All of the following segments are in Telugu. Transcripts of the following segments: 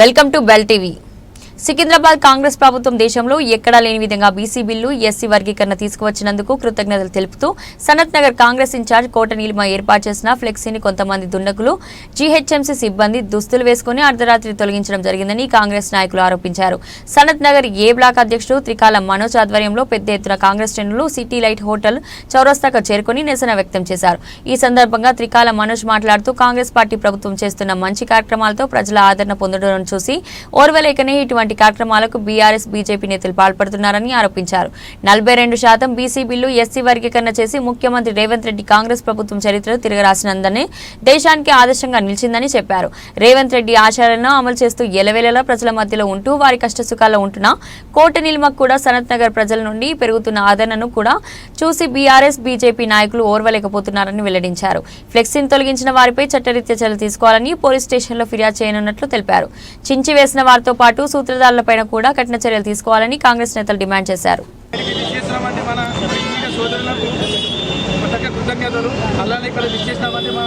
Welcome to bell TV Secunderabad Congress ప్రభుత్వం దేశంలో ఎక్కడా లేని విధంగా బీసీ బిల్లు ఎస్సీ వర్గీకరణ తీసుకువచ్చినందుకు కృతజ్ఞతలు తెలుపుతూ సనత్ నగర్ కాంగ్రెస్ ఇన్ఛార్జ్ కోట నీలిమ ఏర్పాటు చేసిన ఫ్లెక్సీని కొంతమంది దుండకులు జీహెచ్ఎంసీ సిబ్బంది దుస్తులు వేసుకుని అర్ధరాత్రి తొలగించడం జరిగిందని కాంగ్రెస్ నాయకులు ఆరోపించారు. సనత్ నగర్ ఏ బ్లాక్ అధ్యక్షుడు త్రికాల మనోజ్ ఆధ్వర్యంలో పెద్ద ఎత్తున కాంగ్రెస్ శ్రేణులు సిటీ లైట్ హోటల్ చౌరస్తాకు చేరుకుని నిరసన వ్యక్తం చేశారు. ఈ సందర్భంగా త్రికాల మనోజ్ మాట్లాడుతూ కాంగ్రెస్ పార్టీ ప్రభుత్వం చేస్తున్న మంచి కార్యక్రమాలతో ప్రజల ఆదరణ పొందడం చూసి ఓర్వలేకనే ఇటువంటి కార్యక్రమాలకు బీఆర్ఎస్ బీజేపీ నేతలు పాల్పడుతున్నారని ఆరోపించారు. నలభై రెండు శాతం బీసీ బిల్లు ఎస్సీ వర్గీకరణ చేసి ముఖ్యమంత్రి రేవంత్ రెడ్డి కాంగ్రెస్ ప్రభుత్వం చరిత్రను తిరగరాసినందని దేశానికి ఆదర్శంగా నిలిచిందని చెప్పారు. రేవంత్ రెడ్డి ఆచారాలను అమలు చేస్తూ ఎలవేళలా ప్రజల మధ్యలో ఉంటూ వారి కష్టసుఖాల్లో ఉంటున్న కోట నిల్మకు కూడా సనత్ నగర్ ప్రజల నుండి పెరుగుతున్న ఆదరణను కూడా చూసి బీఆర్ఎస్ బీజేపీ నాయకులు ఓర్వలేకపోతున్నారని వెల్లడించారు. ఫ్లెక్సీని తొలగించిన వారిపై చట్టరీత్యా చర్యలు తీసుకోవాలని పోలీస్ స్టేషన్లో ఫిర్యాదు చేయనున్నట్లు తెలిపారు. చించి వేసిన వారితో పాటు సూత్రధారులపైన కూడా కఠిన చర్యలు తీసుకోవాలని కాంగ్రెస్ నేతలు డిమాండ్ చేశారు. విచ్చేసినామంటే మన మీడియా సోదరులకు ప్రత్యేక కృతజ్ఞతలు. అలానే ఇక్కడ విచ్చేసినామంటే మా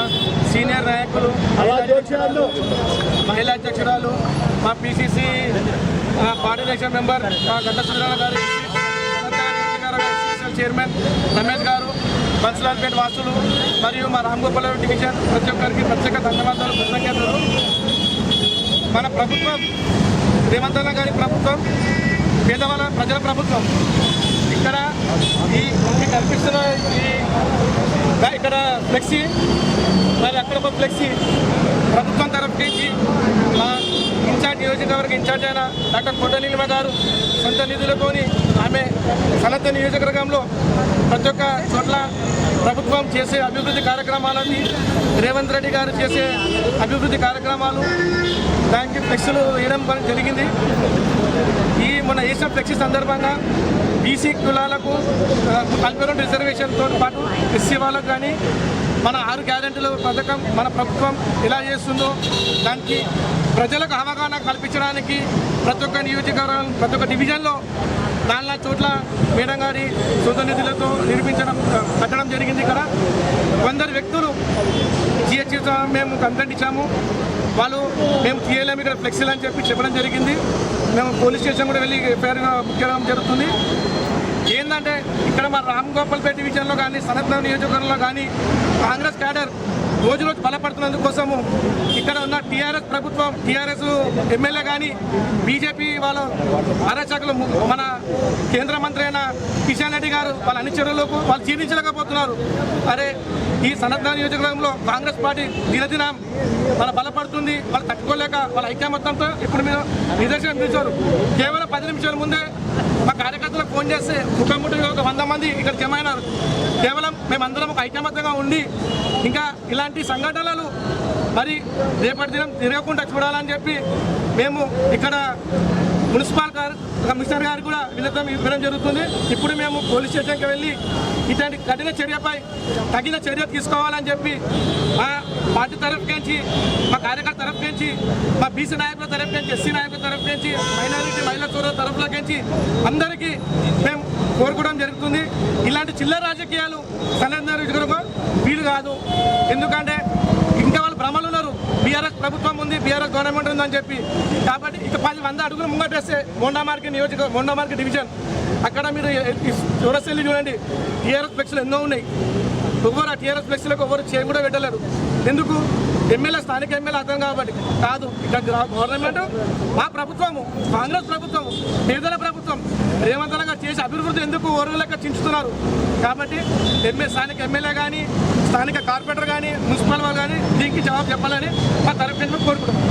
సీనియర్ నాయకులు మహిళా అధ్యక్షురాలు మా పిసిసి కోఆర్డినేషన్ మెంబర్ మా గంట సుందరరావు గారు చైర్మన్ రమేష్ గారు బన్సులాల్పేట వాసులు మరియు మా రామగోపాలరావు డివిజన్ ప్రతి ఒక్కరికి ప్రత్యేక ధన్యవాదాలు కృతజ్ఞతలు. మన ప్రభుత్వం రేవంత్ అన్న గారి ప్రభుత్వం పేదవాళ్ళ ప్రజల ప్రభుత్వం ఇక్కడ ఈ కనిపిస్తున్న ఈ ఇక్కడ ఫ్లెక్సీ మరి అక్కడ ఒక ఫ్లెక్సీ ప్రభుత్వం తరఫు నుంచి మా ఇన్ఛార్జ్ నియోజకవర్గ ఇన్ఛార్జ్ అయిన డాక్టర్ కొండ నీలిమ గారు సొంత నిధులతోని ఆమె సన్నద్ధ నియోజకవర్గంలో ప్రతి ఒక్క చోట్ల ప్రభుత్వం చేసే అభివృద్ధి కార్యక్రమాలని రేవంత్ రెడ్డి గారు చేసే అభివృద్ధి కార్యక్రమాలు దానికి ఫ్లెక్స్లు వేయడం జరిగింది. ఈ మొన్న వేసిన ఫ్లెక్సీ సందర్భంగా బీసీ కులాలకు ఆ, రిజర్వేషన్తో పాటు ఎస్సీ వాళ్ళకు కానీ మన ఆరు గ్యారెంటీల పథకం మన ప్రభుత్వం ఎలా చేస్తుందో దానికి ప్రజలకు అవగాహన కల్పించడానికి ప్రతి ఒక్క నియోజకవర్గం ప్రతి ఒక్క డివిజన్లో నాలుగు చోట్ల మేడం గారి సొంత నిధులతో నిర్మించడం కట్టడం జరిగింది ఇక్కడ. కొందరు వ్యక్తులు జిహెచ్ మేము కంప్లైంట్ ఇచ్చాము. వాళ్ళు మేము తీయలేము ఇక్కడ ఫ్లెక్సీలు అని చెప్పి చెప్పడం జరిగింది. మేము పోలీస్ స్టేషన్ కూడా వెళ్ళి ఎఫ్ఐఆర్ బుక్ చేయడం జరుగుతుంది. ఏంటంటే ఇక్కడ మన రామ్ గోపాల్పేట డివిజన్లో కానీ సనత్నగర్ నియోజకవర్గంలో కానీ కాంగ్రెస్ క్యాడర్ రోజు రోజు బలపడుతున్నందుకోసము ఇక్కడ ఉన్న టీఆర్ఎస్ ప్రభుత్వం టీఆర్ఎస్ ఎమ్మెల్యే కానీ బీజేపీ వాళ్ళ అరాచకులు మన కేంద్ర మంత్రి అయిన కిషన్ రెడ్డి గారు వాళ్ళ అనుచరులకు వాళ్ళు జీర్ణించలేకపోతున్నారు. అరే ఈ సనత్నగర్ నియోజకవర్గంలో కాంగ్రెస్ పార్టీ దినదినం వాళ్ళ బలపడుతుంది వాళ్ళు తట్టుకోలేక వాళ్ళ ఐక్యమత్యంతో ఇప్పుడు మీరు నిదర్శనం చూశారు. కేవలం పది నిమిషాల ముందే మా కార్యకర్తలకు ఫోన్ చేస్తే ముఖముఖి ఒక వంద మంది ఇక్కడ జమ అయినారు. కేవలం మేమందరం ఒక ఐకమత్యంగా ఉండి ఇంకా ఇలాంటి సంఘటనలు మరి రేపటి దినం తిరగకుండా చూడాలని చెప్పి మేము ఇక్కడ మున్సిపల్ గారు కమిషనర్ గారు కూడా వీళ్ళతో ఇవ్వడం జరుగుతుంది. ఇప్పుడు మేము పోలీస్ స్టేషన్కి వెళ్ళి ఇట్లాంటి కఠిన చర్యపై తగిన చర్య తీసుకోవాలని చెప్పి మా పార్టీ తరఫు నుంచి మా కార్యకర్త తరఫు నుంచి మా బీసీ నాయకుల తరఫు నుంచి ఎస్సీ నాయకుల తరఫు నుంచి మైనారిటీ మహిళా సోదరుల తరఫుల నుంచి అందరికీ మేము కోరుకోవడం జరుగుతుంది. ఇలాంటి చిల్లర రాజకీయాలు సన్నద్ధ వీలు కాదు. ఎందుకంటే ఇంకా వాళ్ళు భ్రమలు ఉన్నారు బీఆర్ఎస్ ప్రభుత్వం ఉంది బీఆర్ఎస్ గవర్నమెంట్ ఉందని చెప్పి. కాబట్టి ఇక పది వంద అడుగులు ముంగటేస్తే మోండా మార్కెట్ నియోజక మోండా మార్కెట్ డివిజన్. అక్కడ మీరు చూడసెల్లి చూడండి టీఆర్ఎస్ ఫ్లెక్స్లు ఎన్నో ఉన్నాయి. ఎవరు ఆ టీఆర్ఎస్ ఫ్లెక్స్లకు ఎవరు చేయం కూడా పెట్టలేరు. ఎందుకు? ఎమ్మెల్యే స్థానిక ఎమ్మెల్యే అర్థం కాబట్టి కాదు. ఇక్కడ గవర్నమెంట్ మా ప్రభుత్వము కాంగ్రెస్ ప్రభుత్వం పేదల ప్రభుత్వం రేవంత్ గారు చేసే అభివృద్ధి ఎందుకు ఓర్వలేక చించుతున్నారు? కాబట్టి ఎమ్మెల్యే స్థానిక ఎమ్మెల్యే కానీ స్థానిక కార్పొరేటర్ కానీ మున్సిపల్ వాళ్ళు కానీ దీనికి జవాబు చెప్పాలని మా తరఫు నుంచి కోరుకుంటున్నాం.